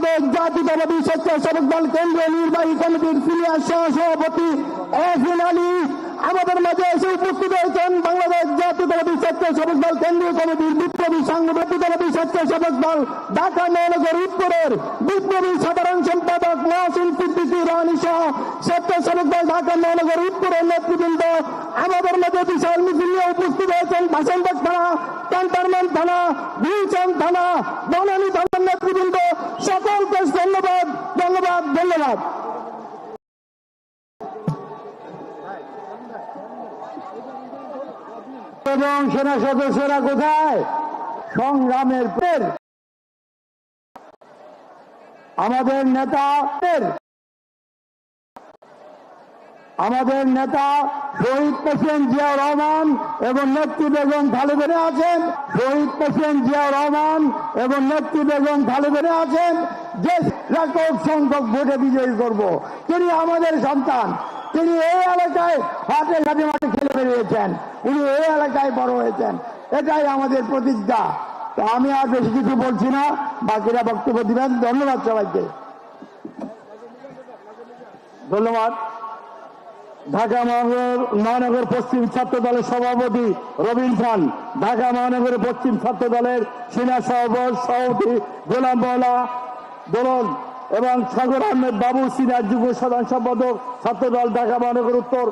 বাংলাদেশ জাতীয়তাবাদী স্বেচ্ছাসেবক দল কেন্দ্রীয় নির্বাহী কমিটির সিনিয়র সহ সভাপতি এহসিন আলী আমাদের মাঝে এসে উপস্থিত হয়েছেন বাংলাদেশ জাতীয়তাবাদী স্বেচ্ছাসেবক দল কেন্দ্রীয় কমিটির বিপ্লবী সাংগঠনিকতাবাদী স্বেচ্ছাসেবক দল ঢাকা মহানগর উত্তরের বিপ্লবী সাধারণ সম্পাদক মহাসিন সিদ্দিকী রানী সহ স্বেচ্ছাসেবক দল ঢাকা মহানগর উত্তরের নেতৃবৃন্দ আমাদের মাঝে বিশাল মিছিল নিয়ে উপস্থিত হয়েছেন ভাষণবাগ থানা, ক্যান্টনমেন্ট থানা ভিলচান থানা, বনানী থানার নেতৃবৃন্দ সকলকে ধন্যবাদ ধন্যবাদ ধন্যবাদ। এবং সেনা সদস্যরা কোথায়? সংগ্রামের আমাদের নেতা আমাদের নেতা শহীদ প্রেসিডেন্ট জিয়াউর রহমান এবং নেত্রী বেগম খালেদা আছেন। শহীদ প্রেসিডেন্ট জিয়াউর রহমান এবং নেত্রী বেগম খালেদা আছেন। যে রেকর্ড সংখ্যক ভোটে বিজয়ী করব। তিনি আমাদের সন্তান। তিনি এই এলাকায় হাটে ঘাটে মাঠে খেলে বেরিয়েছেন উনি এই এলাকায় বড় হয়েছেন। এটাই আমাদের প্রতিজ্ঞা। তো আমি আর বেশি কিছু বলছি না। বাকিরা বক্তব্য দিবেন। ধন্যবাদ সবাইকে। ধন্যবাদ। ঢাকা মহানগর মহানগর পশ্চিম ছাত্র দলের সভাপতি রবিন খান, ঢাকা মহানগর পশ্চিম ছাত্র দলের সেনা সভাপতি গোলাম মহলা দোলন এবং সাগর আহমেদ বাবু, সিনিয়র যুব সাধারণ সম্পাদক ছাত্র দল ঢাকা মহানগর উত্তর।